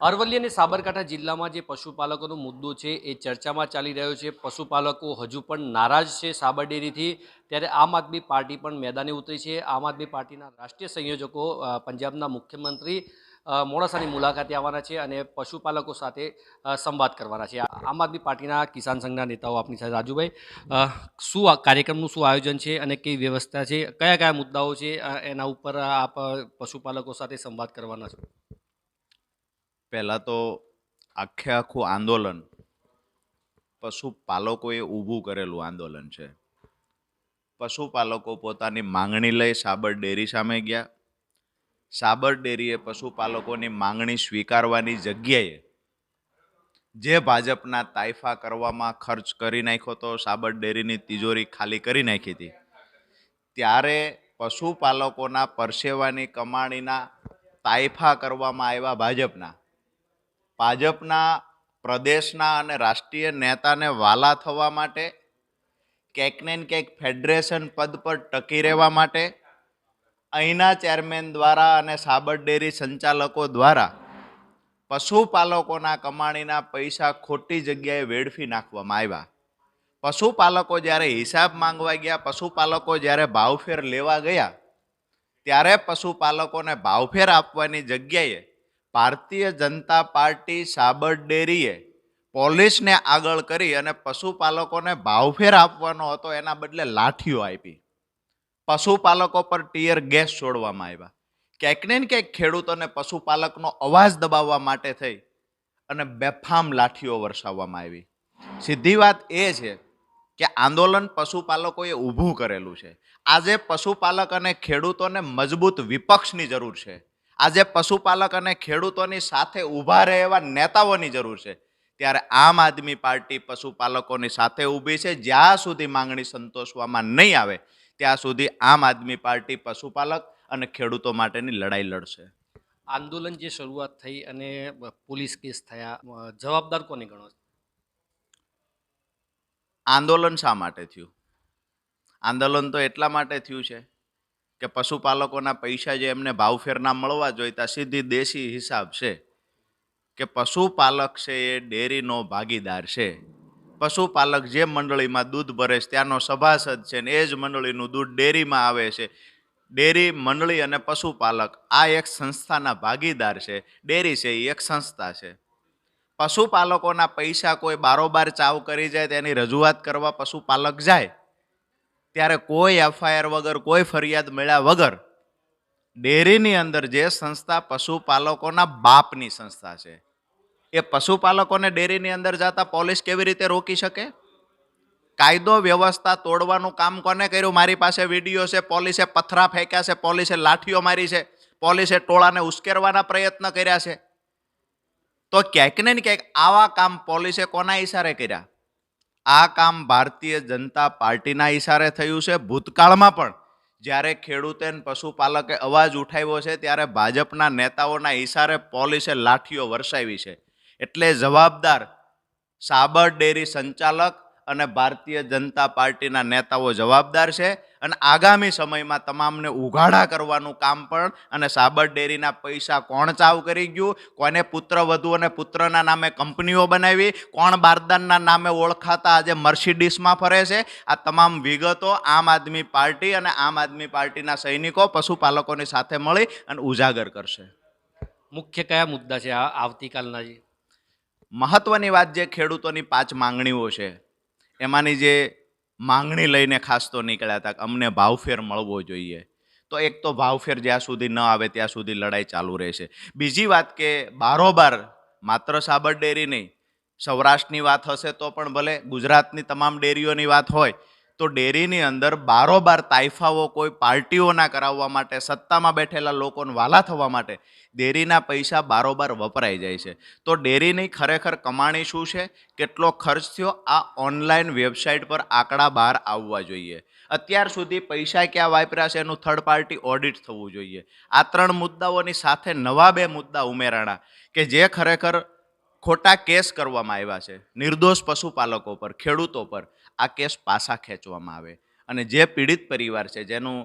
અરવલ્લી અને સાબરકાંઠા જિલ્લામાં જે પશુપાલકોનો મુદ્દો છે એ ચર્ચામાં ચાલી રહ્યો છે. પશુપાલકો હજુ પણ નારાજ છે સાબર ડેરીથી ત્યારે આમ આદમી પાર્ટી પણ મેદાને ઉતરી છે. આમ આદમી પાર્ટીના રાષ્ટ્રીય સંયોજકો પંજાબના મુખ્યમંત્રી મોડાસાની મુલાકાતે આવવાના છે અને પશુપાલકો સાથે સંવાદ કરવાના છે. આમ આદમી પાર્ટીના કિસાન સંઘના નેતાઓ આપની સાથે. રાજુભાઈ શું કાર્યક્રમનું શું આયોજન છે અને કેવી વ્યવસ્થા છે? કયા કયા મુદ્દાઓ છે? એના ઉપર આપ પશુપાલકો સાથે સંવાદ કરવાના છો? પહેલાં તો આખે આખું આંદોલન, પશુપાલકોએ ઊભું કરેલું આંદોલન છે. પશુપાલકો પોતાની માંગણી લઈ સાબર ડેરી સામે ગયા. સાબર ડેરીએ પશુપાલકોની માંગણી સ્વીકારવાની જગ્યાએ જે ભાજપના તાઇફા કરવામાં ખર્ચ કરી નાખ્યો તો સાબર ડેરીની તિજોરી ખાલી કરી નાખી હતી, ત્યારે પશુપાલકોના પરસેવાની કમાણીના તાઇફા કરવામાં આવ્યા ભાજપના. ભાજપના પ્રદેશના અને રાષ્ટ્રીય નેતાને વાલા થવા માટે ક્યાંક ને ક્યાંક ફેડરેશન પદ પર ટકી રહેવા માટે, અહીંના ચેરમેન દ્વારા અને સાબર ડેરી સંચાલકો દ્વારા પશુપાલકોના કમાણીના પૈસા ખોટી જગ્યાએ વેડફી નાખવામાં આવ્યા. પશુપાલકો જ્યારે હિસાબ માંગવા ગયા, પશુપાલકો જ્યારે ભાવફેર લેવા ગયા, ત્યારે પશુપાલકોને ભાવફેર આપવાની જગ્યાએ ભારતીય જનતા પાર્ટી સાબર ડેરીએ પોલીસને આગળ કરી અને પશુપાલકોને ભાવફેર આપવાનો હતો, એના બદલે લાઠીઓ આપી. પશુપાલકો પર ટીયર ગેસ છોડવામાં આવ્યા. ક્યાંક ને ક્યાંક ખેડૂતોને પશુપાલકનો અવાજ દબાવવા માટે થઈ અને બેફામ લાઠીઓ વરસાવવામાં આવી. સીધી વાત એ છે કે આંદોલન પશુપાલકોએ ઊભું કરેલું છે. આજે પશુપાલક અને ખેડૂતોને મજબૂત વિપક્ષની જરૂર છે. આજે પશુપાલક અને ખેડૂતોની સાથે ઊભા રહે એવા નેતાઓની જરૂર છે. ત્યારે આમ આદમી પાર્ટી પશુપાલકોની સાથે ઊભી છે. જ્યાં સુધી માંગણી સંતોષવામાં નહીં આવે ત્યાં સુધી આમ આદમી પાર્ટી પશુપાલક અને ખેડૂતો માટેની લડાઈ લડશે. આંદોલન જે શરૂઆત થઈ અને પોલીસ કેસ થયા જવાબદાર કોને ગણો આંદોલન શા માટે થયું? આંદોલન તો એટલા માટે થયું છે કે પશુપાલકોના પૈસા જે એમને ભાવફેરના મળવા જોઈતા સીધી દેશી હિસાબ છે કે પશુપાલક છે એ ડેરીનો ભાગીદાર છે. પશુપાલક જે મંડળીમાં દૂધ ભરે છે, ત્યાંનો સભાસદ છે ને એ જ મંડળીનું દૂધ ડેરીમાં આવે છે. ડેરી, મંડળી અને પશુપાલક આ એક સંસ્થાના ભાગીદાર છે. ડેરી છે એ એક સંસ્થા છે. પશુપાલકોના પૈસા કોઈ બારોબાર ચાવ કરી જાય, તેની રજૂઆત કરવા પશુપાલક જાય. ત્યારે કોઈ એફઆઈઆર વગર, કોઈ ફરિયાદ મળ્યા વગર ડેરીની અંદર જે સંસ્થા પશુપાલકોના બાપની સંસ્થા છે, એ પશુપાલકોને ડેરીની અંદર જતા પોલીસ કેવી રીતે રોકી શકે? કાયદો વ્યવસ્થા તોડવાનું કામ કોને કર્યું? મારી પાસે વીડિયો છે, પોલીસે પથરા ફેંક્યા છે, પોલીસે લાઠીઓ મારી છે, પોલીસે ટોળાને ઉશ્કેરવાના પ્રયત્ન કર્યા છે. તો ક્યાંક ને ક્યાંક આવા કામ પોલીસે કોના ઈશારે કર્યા? આ કામ ભારતીય જનતા પાર્ટીના ઈશારે થયું છે. ભૂતકાળમાં પણ જ્યારે ખેડૂતે પશુપાલકે અવાજ ઉઠાવ્યો છે, ત્યારે ભાજપના નેતાઓના ઈશારે પોલીસે લાઠીઓ વરસાવી છે. એટલે જવાબદાર સાબર ડેરી સંચાલક અને ભારતીય જનતા પાર્ટીના નેતાઓ જવાબદાર છે. અને આગામી સમયમાં તમામને ઉઘાડા કરવાનું કામ પણ અને સાબર ડેરીના પૈસા કોણ ચાવ કરી ગયું? કોને પુત્ર વધુ અને પુત્રના નામે કંપનીઓ બનાવી? કોણ બારદાનના નામે ઓળખાતા આજે મર્સિડીસમાં ફરે છે? આ તમામ વિગતો આમ આદમી પાર્ટી અને આમ આદમી પાર્ટીના સૈનિકો પશુપાલકોની સાથે મળી અને ઉજાગર કરશે. મુખ્ય કયા મુદ્દા છે આ આવતીકાલના જે? મહત્વની વાત જે ખેડૂતોની પાંચ માંગણીઓ છે એમાંની જે માંગણી લઈને ખાસ તો નીકળ્યા હતા કે અમને ભાવફેર મળવો જોઈએ. તો એક તો ભાવફેર જ્યાં સુધી ન આવે ત્યાં સુધી લડાઈ ચાલુ રહેશે. બીજી વાત કે બારોબાર, માત્ર સાબર ડેરી નહીં, સૌરાષ્ટ્રની વાત હશે તો પણ ભલે ગુજરાતની તમામ ડેરીઓની વાત હોય તો ડેરીની અંદર બારોબાર તાઇફાઓ કોઈ પાર્ટીઓના કરાવવા માટે, સત્તામાં બેઠેલા લોકોને વાલા થવા માટે ડેરીના પૈસા બારોબાર વપરાઈ જાય છે. તો ડેરીની ખરેખર કમાણી શું છે? કેટલો ખર્ચ થયો? આ ઓનલાઈન વેબસાઇટ પર આંકડા બહાર આવવા જોઈએ. અત્યાર સુધી પૈસા ક્યાં વાપર્યા છે? એનું થર્ડ પાર્ટી ઓડિટ થવું જોઈએ. આ ત્રણ મુદ્દાઓની સાથે નવા બે મુદ્દા ઉમેરાણા કે જે ખરેખર ખોટા કેસ કરવામાં આવ્યા છે. નિર્દોષ પશુપાલકો પર, ખેડૂતો પર. આ કેસ પાછા ખેંચવામાં આવે. અને જે પીડિત પરિવાર છે, જેનું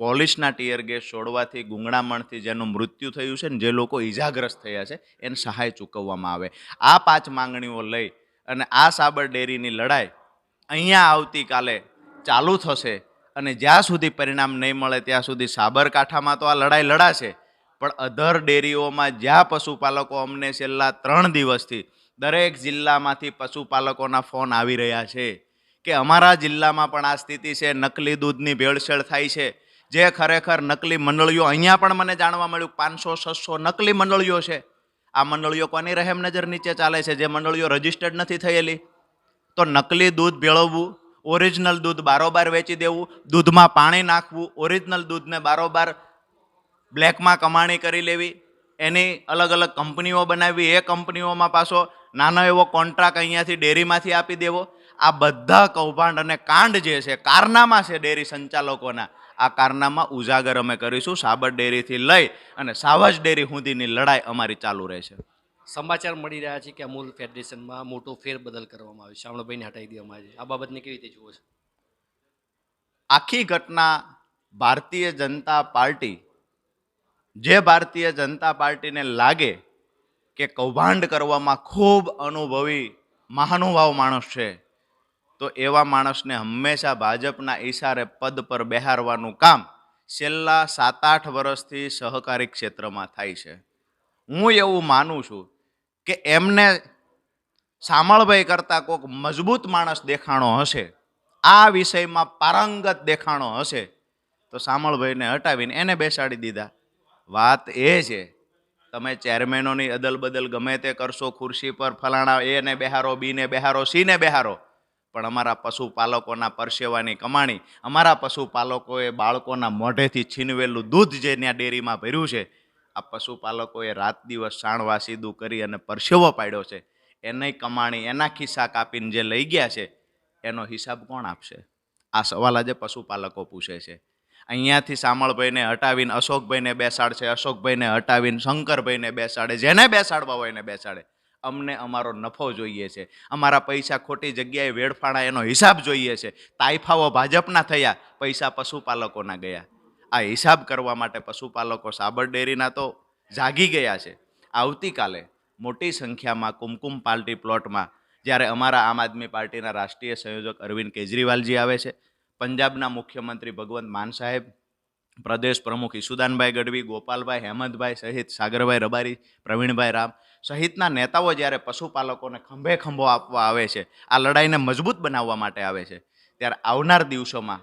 પોલીસના ટીયર ગેસ છોડવાથી, ગુંગળામણથી જેનું મૃત્યુ થયું છે ને જે લોકો ઈજાગ્રસ્ત થયા છે, એને સહાય ચૂકવવામાં આવે. આ પાંચ માંગણીઓ લઈ અને આ સાબર ડેરીની લડાઈ અહીંયા આવતીકાલે ચાલુ થશે અને જ્યાં સુધી પરિણામ નહીં મળે ત્યાં સુધી સાબરકાંઠામાં તો આ લડાઈ લડાશે. પણ અધર ડેરીઓમાં જ્યાં પશુપાલકો અમને છેલ્લા ત્રણ દિવસથી દરેક જિલ્લામાંથી પશુપાલકોના ફોન આવી રહ્યા છે. કે અમારા જિલ્લામાં પણ આ સ્થિતિ છે, નકલી દૂધની ભેળસેળ થાય છે. જે ખરેખર નકલી મંડળીઓ અહીંયા પણ મને જાણવા મળ્યું, પાંચસો, છસો નકલી મંડળીઓ છે. આ મંડળીઓ કોની રહેમ નજર નીચે ચાલે છે? જે મંડળીઓ રજીસ્ટર્ડ નથી થયેલી. તો નકલી દૂધ ભેળવવું, ઓરિજિનલ દૂધ બારોબાર વેચી દેવું, દૂધમાં પાણી નાખવું, ઓરિજિનલ દૂધને બારોબાર બ્લેકમાં કમાણી કરી લેવી, એની અલગ અલગ કંપનીઓ બનાવવી એ કંપનીઓમાં પાછો નાનો એવો કોન્ટ્રાક્ટ અહીંયાથી ડેરીમાંથી આપી દેવો આ બધા કૌભાંડ અને કાંડ જે છે કારનામા છે ડેરી સંચાલકોના. આ કારનામા ઉજાગર અમે કરીશું સાબર ડેરીથી લઈ અને સાવજ ડેરી સુધીની લડાઈ અમારી ચાલુ રહેશે. સમાચાર મળી રહ્યા છે કે અમૂલ ફેડરેશનમાં મોટો ફેરબદલ કરવામાં આવ્યો છે. શામળભાઈને હટાવી દેવામાં આવે છે. આ બાબતને કેવી રીતે જુઓ છો? આખી ઘટના ભારતીય જનતા પાર્ટી જે ભારતીય જનતા પાર્ટીને લાગે કે કૌભાંડ કરવામાં ખૂબ અનુભવી મહાનુભાવ માણસ છે તો એવા માણસને હંમેશા ભાજપના ઈશારે પદ પર બેહારવાનું કામ છેલ્લા સાત આઠ વર્ષથી સહકારી ક્ષેત્રમાં થાય છે. હું એવું માનું છું કે એમને સામળભાઈ કરતાં કોઈક મજબૂત માણસ દેખાણો હશે, આ વિષયમાં પારંગત દેખાણો હશે, તો સામળભાઈને હટાવીને એને બેસાડી દીધા. વાત એ છે, તમે ચેરમેનોની અદલ બદલ ગમે તે કરશો, ખુરશી પર ફલાણા એને બેહારો બીને બેહારો સીને બેહારો પણ અમારા પશુપાલકોના પરસેવાની કમાણી, અમારા પશુપાલકોએ બાળકોના મોઢેથી છીનવેલું દૂધ જે ત્યાં ડેરીમાં ભર્યું છે, આ પશુપાલકોએ રાત દિવસ સાણવા સીધું કરી અને પરસેવો પાડ્યો છે. એની કમાણી એના ખિસ્સા કાપીને જે લઈ ગયા છે, એનો હિસાબ કોણ આપશે? આ સવાલ આજે પશુપાલકો પૂછે છે. અહીંયાથી સામળભાઈને હટાવીને અશોકભાઈને બેસાડશે, અશોકભાઈને હટાવીને શંકરભાઈને બેસાડે, જેને બેસાડવા હોય એને બેસાડે. અમને અમારો નફો જોઈએ છે. અમારા પૈસા ખોટી જગ્યાએ વેડફાણા એનો હિસાબ જોઈએ છે. તાઇફાઓ ભાજપના થયા, પૈસા પશુપાલકોના ગયા. આ હિસાબ કરવા માટે પશુપાલકો સાબર ડેરીના તો જાગી ગયા છે. આવતીકાલે મોટી સંખ્યામાં કુમકુમ પાર્ટી પ્લોટમાં જ્યારે અમારા આમ આદમી પાર્ટીના રાષ્ટ્રીય સંયોજક અરવિંદ કેજરીવાલજી આવે છે. પંજાબના મુખ્યમંત્રી ભગવંત માન સાહેબ પ્રદેશ પ્રમુખ ઈસુદાનભાઈ ગઢવી, ગોપાલભાઈ હેમંતભાઈ સહિત સાગરભાઈ રબારી, પ્રવીણભાઈ રામ સહિતના નેતાઓ જ્યારે પશુપાલકોને ખંભે ખંભો આપવા આવે છે, આ લડાઈને મજબૂત બનાવવા માટે આવે છે, ત્યારે આવનાર દિવસોમાં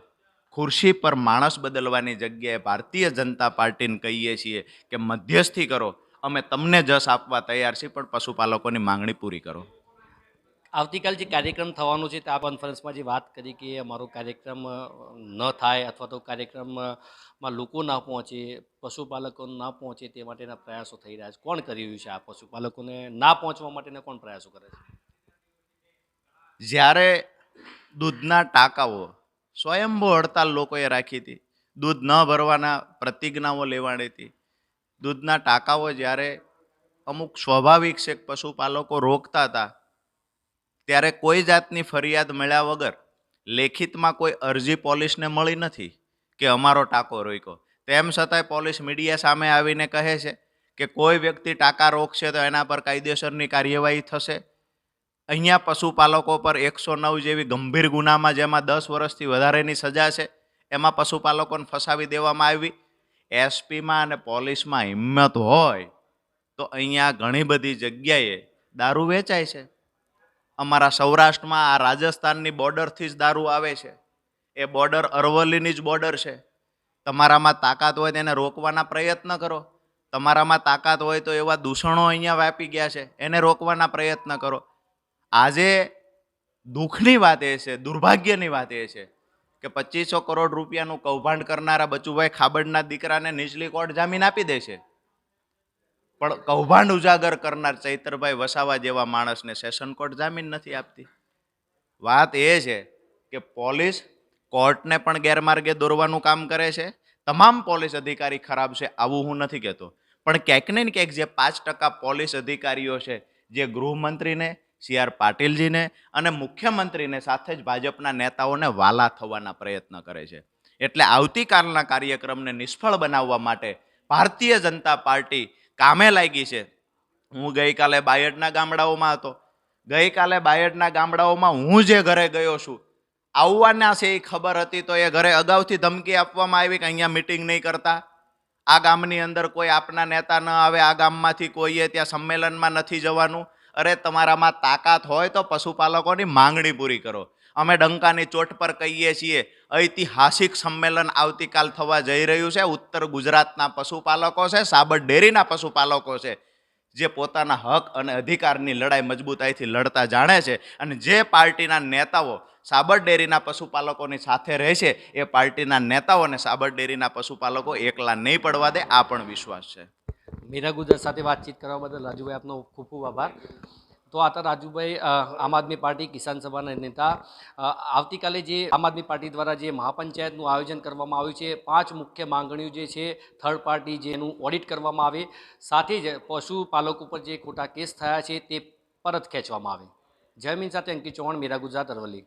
ખુરશી પર માણસ બદલવાની જગ્યાએ ભારતીય જનતા પાર્ટીને કહીએ છીએ કે મધ્યસ્થી કરો, અમે તમને જસ આપવા તૈયાર છીએ, પણ પશુપાલકોની માંગણી પૂરી કરો. આવતીકાલ જે કાર્યક્રમ થવાનો છે, તે આ કોન્ફરન્સમાં જે વાત કરી કે અમારો કાર્યક્રમ ન થાય અથવા તો કાર્યક્રમમાં લોકો ના પહોંચે, પશુપાલકો ના પહોંચે તે માટેના પ્રયાસો થઈ રહ્યા છે. કોણ કરી રહ્યું છે આ પશુપાલકોને ના પહોંચવા માટેના કોણ પ્રયાસો કરે છે? જ્યારે દૂધના ટાંકાઓ સ્વયંભૂ હડતાલ લોકોએ રાખી હતી, દૂધ ન ભરવાના પ્રતિજ્ઞાઓ લેવાડી હતી, દૂધના ટાંકાઓ જ્યારે અમુક સ્વાભાવિક છે પશુપાલકો રોકતા હતા ત્યારે કોઈ જાતની ફરિયાદ મળ્યા વગર લેખિતમાં કોઈ અરજી પોલીસને મળી નથી કે અમારો ટાંકો રોક્યો. તેમ છતાંય પોલીસ મીડિયા સામે આવીને કહે છે કે કોઈ વ્યક્તિ ટાંકા રોકશે તો એના પર કાયદેસરની કાર્યવાહી થશે. અહીંયા પશુપાલકો પર એકસો નવ જેવી ગંભીર ગુનામાં જેમાં દસ વર્ષથી વધારેની સજા છે, એમાં પશુપાલકોને ફસાવી દેવામાં આવી. એસપીમાં અને પોલીસમાં હિંમત હોય તો અહીંયા ઘણી બધી જગ્યાએ દારૂ વેચાય છે. અમારા સૌરાષ્ટ્રમાં આ રાજસ્થાનની બોર્ડરથી જ દારૂ આવે છે. એ બોર્ડર અરવલ્લીની જ બોર્ડર છે. તમારામાં તાકાત હોય તેને રોકવાના પ્રયત્ન કરો. તમારામાં તાકાત હોય તો એવા દૂષણો અહીંયા વ્યાપી ગયા છે. એને રોકવાના પ્રયત્ન કરો. આજે દુઃખની વાત એ છે, દુર્ભાગ્યની વાત એ છે કે પચીસો કરોડ રૂપિયાનું કૌભાંડ કરનારા બચુભાઈ ખાબડના દીકરાને નીચલી કોર્ટ જામીન આપી દે છે. પણ કૌભાંડ ઉજાગર કરનાર ચૈતરભાઈ વસાવા જેવા માણસને સેશન કોર્ટ જામીન નથી આપતી. વાત એ છે કે પોલીસ કોર્ટને પણ ગેરમાર્ગે દોરવાનું કામ કરે છે. તમામ પોલીસ અધિકારી ખરાબ છે આવું હું નથી કહેતો. પણ ક્યાંક ને ક્યાંક જે પાંચ ટકા પોલીસ અધિકારીઓ છે, જે ગૃહમંત્રીને, સી આર પાટીલજીને અને મુખ્યમંત્રીને સાથે જ ભાજપના નેતાઓને વાલા થવાના પ્રયત્ન કરે છે. એટલે આવતીકાલના કાર્યક્રમને નિષ્ફળ બનાવવા માટે ભારતીય જનતા પાર્ટી કામે લાગી છે. હું ગઈકાલે બાયડના ગામડાઓમાં હતો. ગઈકાલે બાયડના ગામડાઓમાં હું જે ઘરે ગયો છું, આવવાના છે એ ખબર હતી તો એ ઘરે અગાઉથી ધમકી આપવામાં આવી કે અહીંયા મિટિંગ નહીં કરતા. આ ગામની અંદર કોઈ આપના નેતા ન આવે, આ ગામમાંથી કોઈએ ત્યાં સંમેલનમાં નથી જવાનું. અરે, તમારામાં તાકાત હોય તો પશુપાલકોની માંગણી પૂરી કરો. અમે ડંકાની ચોટ પર કહીએ છીએ, ઐતિહાસિક સંમેલન આવતીકાલ થવા જઈ રહ્યું છે. ઉત્તર ગુજરાતના પશુપાલકો છે, સાબર ડેરીના પશુપાલકો છે, જે પોતાના હક અને અધિકારની લડાઈ મજબૂતાઈથી લડતા જાણે છે અને જે પાર્ટીના નેતાઓ સાબર ડેરીના પશુપાલકોની સાથે રહેશે એ પાર્ટીના નેતાઓ અને સાબર ડેરીના પશુપાલકો એકલા નહીં પડવા દે, આ પણ વિશ્વાસ છે. મીરા ગુજરાત સાથે વાતચીત કરવા બદલ રાજુભાઈ આપનો ખૂબ ખૂબ આભાર. તો આ હતા રાજુભાઈ આમ આદમી પાર્ટી કિસાન સભાના નેતા આવતીકાલે જે આમ આદમી પાર્ટી દ્વારા જે મહાપંચાયતનું આયોજન કરવામાં આવ્યું છે, પાંચ મુખ્ય માંગણીઓ જે છે, થર્ડ પાર્ટી જેનું ઓડિટ કરવામાં આવે, સાથે જ પશુપાલકો ઉપર જે ખોટા કેસ થયા છે તે પરત ખેંચવામાં આવે. જયમીન સાથે અંકિત ચૌહાણ, મીરા ગુજરાત અરવલ્લી.